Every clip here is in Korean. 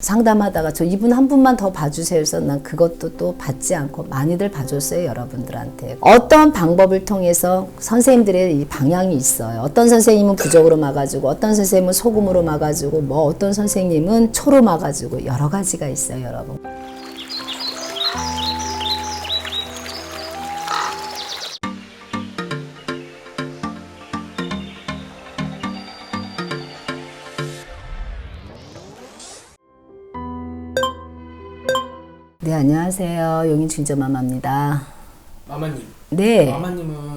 상담하다가 저 이분 한 분만 더 봐주세요. 해서 난 그것도 또 받지 않고 많이들 봐줬어요 여러분들한테. 어떤 방법을 통해서 선생님들의 이 방향이 있어요. 어떤 선생님은 부적으로 막아주고 어떤 선생님은 소금으로 막아주고 뭐 어떤 선생님은 초로 막아주고 여러 가지가 있어요 여러분 네 안녕하세요. 용인 중저마마입니다. 마마님. 네. 마마님은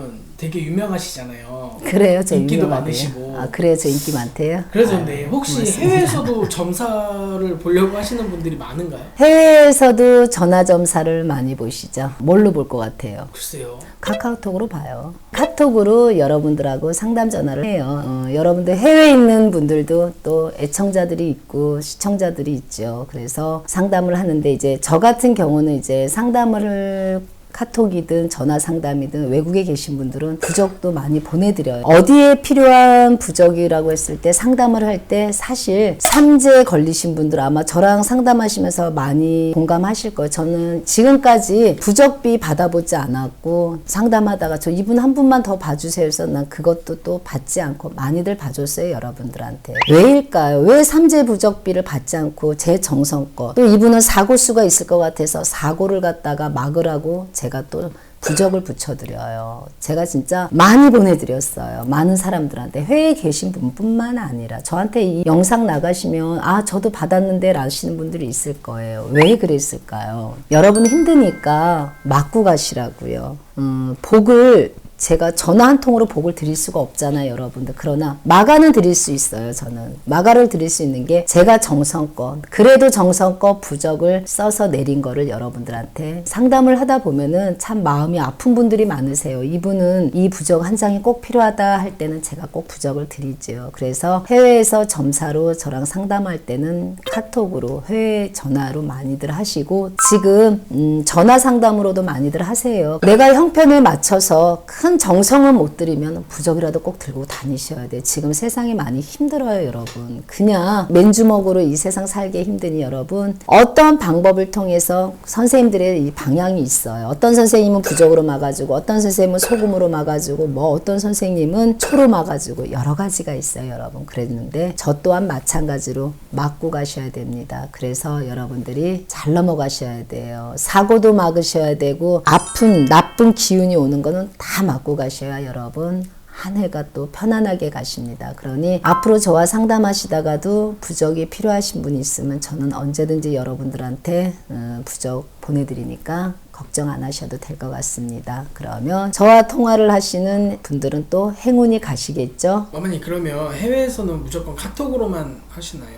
되게 유명하시잖아요. 그래요 저 인기도 유명하대요. 많으시고. 아 그래요 저 인기 많대요 그래서 아유, 근데 혹시 고맙습니다. 해외에서도 점사를 보려고 하시는 분들이 많은가요? 해외에서도 전화 점사를 많이 보시죠. 뭘로 볼 것 같아요? 글쎄요. 카카오톡으로 봐요. 카톡으로 여러분들하고 상담 전화를 해요. 어, 여러분들 해외에 있는 분들도 또 애청자들이 있고 시청자들이 있죠. 그래서 상담을 하는데 이제 저 같은 경우는 이제 상담을 카톡이든 전화 상담이든 외국에 계신 분들은 부적도 많이 보내드려요. 어디에 필요한 부적이라고 했을 때 상담을 할 때 사실 삼재 걸리신 분들 아마 저랑 상담하시면서 많이 공감하실 거예요. 저는 지금까지 부적비 받아보지 않았고 상담하다가 저 이분 한 분만 더 봐주세요 해서 난 그것도 또 받지 않고 많이들 봐줬어요 여러분들한테 왜일까요? 왜 삼재 부적비를 받지 않고 제 정성껏 또 이분은 사고 수가 있을 것 같아서 사고를 갖다가 막으라고 제가 또 부적을 붙여드려요. 제가 진짜 많이 보내드렸어요. 많은 사람들한테 해외에 계신 분뿐만 아니라 저한테 이 영상 나가시면 아 저도 받았는데 라시는 분들이 있을 거예요. 왜 그랬을까요? 여러분 힘드니까 맞고 가시라고요. 음, 복을 제가 전화 한 통으로 복을 드릴 수가 없잖아요, 여러분들. 그러나 마가는 드릴 수 있어요, 저는. 마가를 드릴 수 있는 게 제가 정성껏, 그래도 정성껏 부적을 써서 내린 거를 여러분들한테 상담을 하다 보면은 참 마음이 아픈 분들이 많으세요. 이분은 이 부적 한 장이 꼭 필요하다 할 때는 제가 꼭 부적을 드리죠. 그래서 해외에서 점사로 저랑 상담할 때는 카톡으로 해외 전화로 많이들 하시고 지금 음, 전화 상담으로도 많이들 하세요. 내가 형편에 맞춰서 큰 정성은 못 드리면 부적이라도 꼭 들고 다니셔야 돼요. 지금 세상이 많이 힘들어요, 여러분. 그냥 맨주먹으로 이 세상 살기 힘드니 여러분 어떤 방법을 통해서 선생님들의 이 방향이 있어요. 어떤 선생님은 부적으로 막아주고 어떤 선생님은 소금으로 막아주고 뭐 어떤 선생님은 초로 막아주고 여러 가지가 있어요, 여러분. 그랬는데 저 또한 마찬가지로 막고 가셔야 됩니다. 그래서 여러분들이 잘 넘어가셔야 돼요. 사고도 막으셔야 되고 아픈 나쁜 기운이 오는 거는 다 막고 가셔야 여러분 한 해가 또 편안하게 가십니다. 그러니 앞으로 저와 상담하시다가도 부적이 필요하신 분이 있으면 저는 언제든지 여러분들한테 어, 부적 보내드리니까 걱정 안 하셔도 될 것 같습니다. 그러면 저와 통화를 하시는 분들은 또 행운이 가시겠죠? 마마님 그러면 해외에서는 무조건 카톡으로만 하시나요?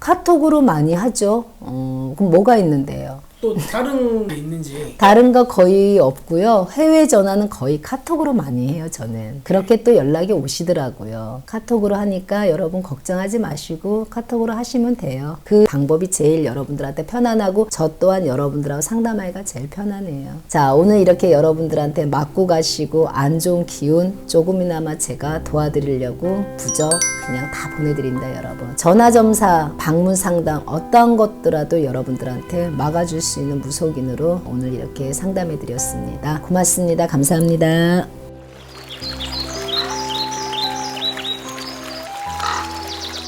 카톡으로 많이 하죠. 어, 그럼 뭐가 있는데요? 또 다른 게 있는지 다른 거 거의 없고요. 해외 전화는 거의 카톡으로 많이 해요, 저는. 그렇게 또 연락이 오시더라고요. 카톡으로 하니까 여러분 걱정하지 마시고 카톡으로 하시면 돼요. 그 방법이 제일 여러분들한테 편안하고 저 또한 여러분들하고 상담하기가 제일 편하네요. 자, 오늘 이렇게 여러분들한테 맞고 가시고 안 좋은 기운 조금이나마 제가 도와드리려고 부적 그냥 다 보내드립니다, 여러분. 전화 점사, 방문 상담 어떤 것더라도 여러분들한테 막아줄 수 있는 무속인으로 오늘 이렇게 상담해 드렸습니다. 고맙습니다. 감사합니다.